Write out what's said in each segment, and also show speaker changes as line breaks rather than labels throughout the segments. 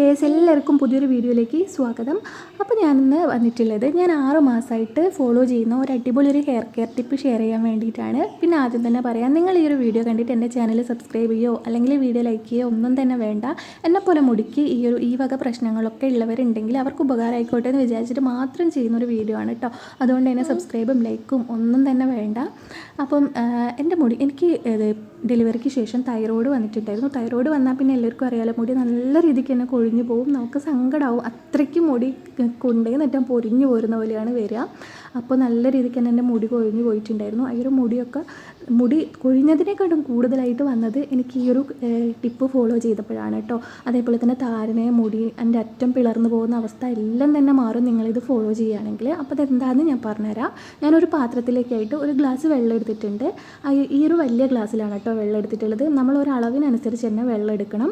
Dears എല്ലാവർക്കും പുതിയൊരു വീഡിയോയിലേക്ക് സ്വാഗതം. അപ്പോൾ ഞാനിന്ന് വന്നിട്ടുള്ളത് ഞാൻ ആറ് മാസമായിട്ട് ഫോളോ ചെയ്യുന്ന ഒരു അടിപൊളി ഒരു ഹെയർ കെയർ ടിപ്പ് ഷെയർ ചെയ്യാൻ വേണ്ടിയിട്ടാണ്. പിന്നെ ആദ്യം തന്നെ പറയാം നിങ്ങൾ ഈ ഒരു വീഡിയോ കണ്ടിട്ട് എന്റെ ചാനൽ സബ്സ്ക്രൈബ് ചെയ്യോ അല്ലെങ്കിൽ വീഡിയോ ലൈക്ക് ചെയ്യോ ഒന്നും തന്നെ വേണ്ട. എന്നെപ്പോലെ മുടിക്ക് ഈ ഒരു ഈ വക പ്രശ്നങ്ങളൊക്കെ ഉള്ളവരുണ്ടെങ്കിൽ അവർക്ക് ഉപകാരമായിക്കോട്ടെ എന്ന് വിചാരിച്ചിട്ട് മാത്രം ചെയ്യുന്ന ഒരു വീഡിയോ ആണ് കേട്ടോ അതുകൊണ്ട് തന്നെ സബ്സ്ക്രൈബും ലൈക്കും ഒന്നും തന്നെ വേണ്ട. അപ്പം എന്റെ മുടി എനിക്ക് ഡെലിവറിക്ക് ശേഷം തൈറോയ്ഡ് വന്നിട്ടുണ്ടായിരുന്നു. തൈറോയ്ഡ് വന്നാൽ പിന്നെ എല്ലാവർക്കും അറിയാലോ മുടി നല്ല രീതിക്ക് തന്നെ കൊഴിഞ്ഞു പോവും നമുക്ക് സങ്കടമാവും അത്രയ്ക്ക് മുടി കൊണ്ടേ നെറ്റാൻ പൊരിഞ്ഞു പോരുന്ന പോലെയാണ് വരിക. അപ്പോൾ നല്ല രീതിക്ക് തന്നെ എന്റെ മുടി കൊഴിഞ്ഞു പോയിട്ടുണ്ടായിരുന്നു. ആ ഒരു മുടിയൊക്കെ മുടി കൊഴിഞ്ഞതിനേക്കാളും കൂടുതലായിട്ട് വന്നത് എനിക്ക് ഈ ഒരു ടിപ്പ് ഫോളോ ചെയ്തപ്പോഴാണ് കേട്ടോ. അതേപോലെ തന്നെ താരനെ മുടി എന്റെ അറ്റം പിളർന്നു പോകുന്ന അവസ്ഥ എല്ലാം തന്നെ മാറും. നിങ്ങളിത് ഫോളോ ചെയ്യുകയാണെങ്കിൽ അപ്പോൾ അതെന്താണെന്ന് ഞാൻ പറഞ്ഞുതരാം. ഞാനൊരു പാത്രത്തിലേക്കായിട്ട് ഒരു ഗ്ലാസ് വെള്ളം എടുത്തിട്ടുണ്ട്. ഈ ഒരു വലിയ ഗ്ലാസ്സിലാണ് കേട്ടോ വെള്ളം എടുത്തിട്ടുള്ളത്. നമ്മൾ ഒരു അളവിനനുസരിച്ച് തന്നെ വെള്ളം എടുക്കണം.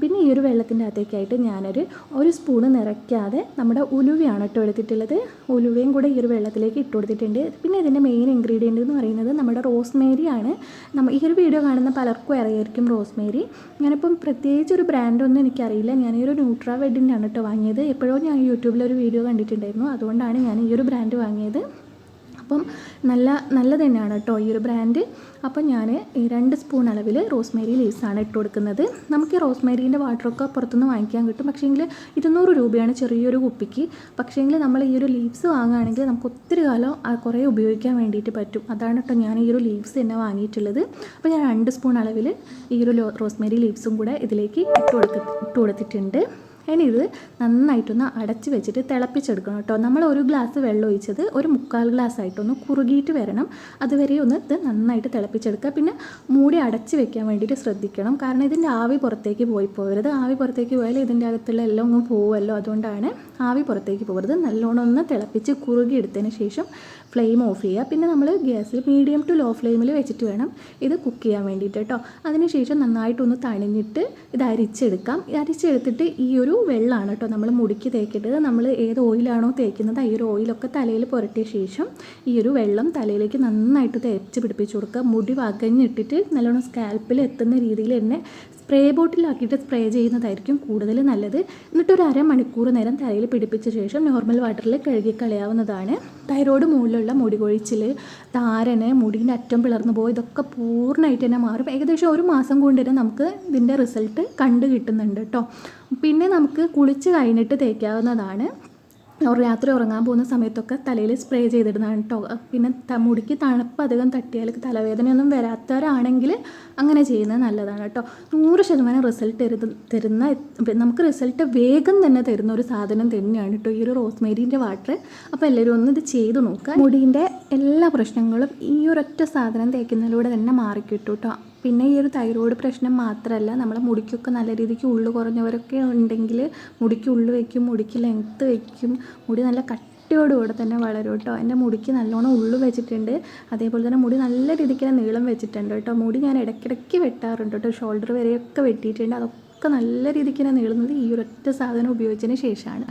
പിന്നെ ഈ ഒരു വെള്ളത്തിന്റെ അകത്തേക്കായിട്ട് ഞാനൊരു ഒരു സ്പൂണ് നിറയ്ക്കാതെ നമ്മുടെ ഉലുവയാണ് കേട്ടോ എടുത്തിട്ടുള്ളത്. ഉലുവയും കൂടെ ഈ ഒരു വെള്ളത്തിലേക്ക് ഇട്ട് കൊടുത്തിട്ടുണ്ട്. പിന്നെ ഇതിന്റെ മെയിൻ ഇൻഗ്രീഡിയന്റ് എന്ന് പറയുന്നത് നമ്മുടെ റോസ്മേരി ആണ്. നമ്മ ഈ ഒരു വീഡിയോ കാണുന്ന പലർക്കും അറിയായിരിക്കും റോസ്മേരി ഞാനിപ്പം പ്രത്യേകിച്ച് ഒരു ബ്രാൻഡൊന്നും എനിക്കറിയില്ല. ഞാൻ ഈ ഒരു ന്യൂട്രാ വെഡിന്റെ ആണ് കേട്ടോ വാങ്ങിയത്. എപ്പോഴോ ഞാൻ യൂട്യൂബിലൊരു വീഡിയോ കണ്ടിട്ടുണ്ടായിരുന്നു. അതുകൊണ്ടാണ് ഞാൻ ഈ ഒരു ബ്രാൻഡ് വാങ്ങിയത്. അപ്പം നല്ല നല്ല തന്നെയാണ് കേട്ടോ ഈ ഒരു ബ്രാൻഡ് അപ്പം ഞാൻ രണ്ട് സ്പൂൺ അളവിൽ റോസ്മേരി ലീവ്സാണ് ഇട്ട് കൊടുക്കുന്നത്. നമുക്ക് ഈ റോസ്മേരീന്റെ വാട്ടറൊക്കെ പുറത്തുനിന്ന് വാങ്ങിക്കാൻ കിട്ടും. പക്ഷേങ്കിൽ ഇരുന്നൂറ് രൂപയാണ് ചെറിയൊരു കുപ്പിക്ക്. പക്ഷേങ്കിൽ നമ്മൾ ഈ ഒരു ലീവ്സ് വാങ്ങുകയാണെങ്കിൽ നമുക്ക് ഒത്തിരി കാലം കുറേ ഉപയോഗിക്കാൻ വേണ്ടിയിട്ട് പറ്റും. അതാണ് കേട്ടോ ഞാൻ ഈ ഒരു ലീവ്സ് തന്നെ വാങ്ങിയിട്ടുള്ളത്. അപ്പോൾ ഞാൻ രണ്ട് സ്പൂൺ അളവിൽ ഈ ഒരു റോസ്മേരി ലീവ്സും കൂടെ ഇതിലേക്ക് ഇട്ട് ഇട്ട് കൊടുത്തിട്ടുണ്ട്. ഇനി ഇത് നന്നായിട്ടൊന്ന് അടച്ച് വെച്ചിട്ട് തിളപ്പിച്ചെടുക്കണം കേട്ടോ. നമ്മൾ ഒരു ഗ്ലാസ് വെള്ളം ഒഴിച്ചത് ഒരു മുക്കാൽ ഗ്ലാസ് ആയിട്ടൊന്ന് കുറുകിയിട്ട് വരണം. അതുവരെ ഒന്ന് ഇത് നന്നായിട്ട് തിളപ്പിച്ചെടുക്കുക. പിന്നെ മൂടി അടച്ച് വെക്കാൻ വേണ്ടിയിട്ട് ശ്രദ്ധിക്കണം. കാരണം ഇതിന്റെ ആവി പുറത്തേക്ക് പോയി പോകരുത്. ആവി പുറത്തേക്ക് പോയാൽ ഇതിന്റെ അകത്തുള്ള എല്ലാം അങ്ങ് പോകുമല്ലോ അതുകൊണ്ടാണ് ആവി പുറത്തേക്ക് പോകരുത്. നല്ലോണം ഒന്ന് തിളപ്പിച്ച് കുറുകി എടുത്തതിന് ശേഷം ഫ്ലെയിം ഓഫ് ചെയ്യുക. പിന്നെ നമ്മൾ ഗ്യാസിൽ മീഡിയം ടു ലോ ഫ്ലെയിമിൽ വെച്ചിട്ട് വേണം ഇത് കുക്ക് ചെയ്യാൻ വേണ്ടിയിട്ട് കേട്ടോ. അതിനുശേഷം നന്നായിട്ടൊന്ന് തണിഞ്ഞിട്ട് ഇത് അരിച്ചെടുക്കാം. അരിച്ചെടുത്തിട്ട് ഈ ഒരു വെള്ളമാണ് കേട്ടോ നമ്മൾ മുടിക്ക് തേക്കിട്ട് നമ്മൾ ഏത് ഓയിലാണോ തേക്കുന്നത് ഈ ഒരു ഓയിലൊക്കെ തലയിൽ പുരട്ടിയ ശേഷം ഈ ഒരു വെള്ളം തലയിലേക്ക് നന്നായിട്ട് തേച്ച് പിടിപ്പിച്ച് കൊടുക്കുക. മുടി വകഞ്ഞിട്ടിട്ട് നല്ലോണം സ്കാൽപ്പിൽ എത്തുന്ന രീതിയിൽ തന്നെ സ്പ്രേ ബോട്ടിലാക്കിയിട്ട് സ്പ്രേ ചെയ്യുന്നതായിരിക്കും കൂടുതൽ നല്ലത്. എന്നിട്ട് ഒരു അരമണിക്കൂർ നേരം തലയിൽ പിടിപ്പിച്ച ശേഷം നോർമൽ വാട്ടറിൽ കഴുകി കളയാവുന്നതാണ്. തൈറോയ്ഡ് മുകളിലുള്ള മുടി കൊഴിച്ചിൽ താരന് മുടിന്റെ അറ്റം പിളർന്നു പോയി ഇതൊക്കെ പൂർണമായിട്ട് തന്നെ മാറും. ഏകദേശം ഒരു മാസം കൊണ്ട് തന്നെ നമുക്ക് ഇതിന്റെ റിസൾട്ട് കണ്ടു കിട്ടുന്നുണ്ട് കേട്ടോ. പിന്നെ നമുക്ക് കുളിച്ച് കഴിഞ്ഞിട്ട് തേക്കാവുന്നതാണ്. രാത്രി ഉറങ്ങാൻ പോകുന്ന സമയത്തൊക്കെ തലയിൽ സ്പ്രേ ചെയ്തിടുന്നതാണ് കേട്ടോ പിന്നെ മുടിക്ക് തണുപ്പ് അധികം തട്ടിയാൽ തലവേദനയൊന്നും വരാത്തവരാണെങ്കിൽ അങ്ങനെ ചെയ്യുന്നത് നല്ലതാണ് കേട്ടോ നൂറ് ശതമാനം റിസൾട്ട് തരുന്ന നമുക്ക് റിസൾട്ട് വേഗം തന്നെ തരുന്ന ഒരു സാധനം തന്നെയാണ് കേട്ടോ ഈ ഒരു റോസ്മേരിന്റെ വാട്ടർ അപ്പോൾ എല്ലാവരും ഒന്ന് ഇത് ചെയ്ത് നോക്കുക. മുടീന്റെ എല്ലാ പ്രശ്നങ്ങളും ഈ ഒരൊറ്റ സാധനം തേക്കുന്നതിലൂടെ തന്നെ മാറിക്കിട്ടും കേട്ടോ പിന്നെ ഈ ഒരു തൈറോയ്ഡ് പ്രശ്നം മാത്രമല്ല നമ്മളെ മുടിക്കൊക്കെ നല്ല രീതിക്ക് ഉള്ളു കുറഞ്ഞവരൊക്കെ ഉണ്ടെങ്കിൽ മുടിക്ക് ഉള്ളു വയ്ക്കും മുടിക്ക് ലെങ്ത്ത് വയ്ക്കും മുടി നല്ല കട്ടിയോടുകൂടെ തന്നെ വളരും കേട്ടോ എന്റെ മുടിക്ക് നല്ലോണം ഉള്ളു വെച്ചിട്ടുണ്ട്. അതേപോലെ തന്നെ മുടി നല്ല രീതിക്ക് നീളം വെച്ചിട്ടുണ്ട് കേട്ടോ മുടി ഞാൻ ഇടയ്ക്കിടയ്ക്ക് വെട്ടാറുണ്ട് കേട്ടോ ഷോൾഡർ വരെയൊക്കെ വെട്ടിയിട്ടുണ്ട്. അതൊക്കെ നല്ല രീതിക്ക് നീളുന്നത് ഈ ഒരൊറ്റ സാധനം ഉപയോഗിച്ചതിന് ശേഷമാണ്.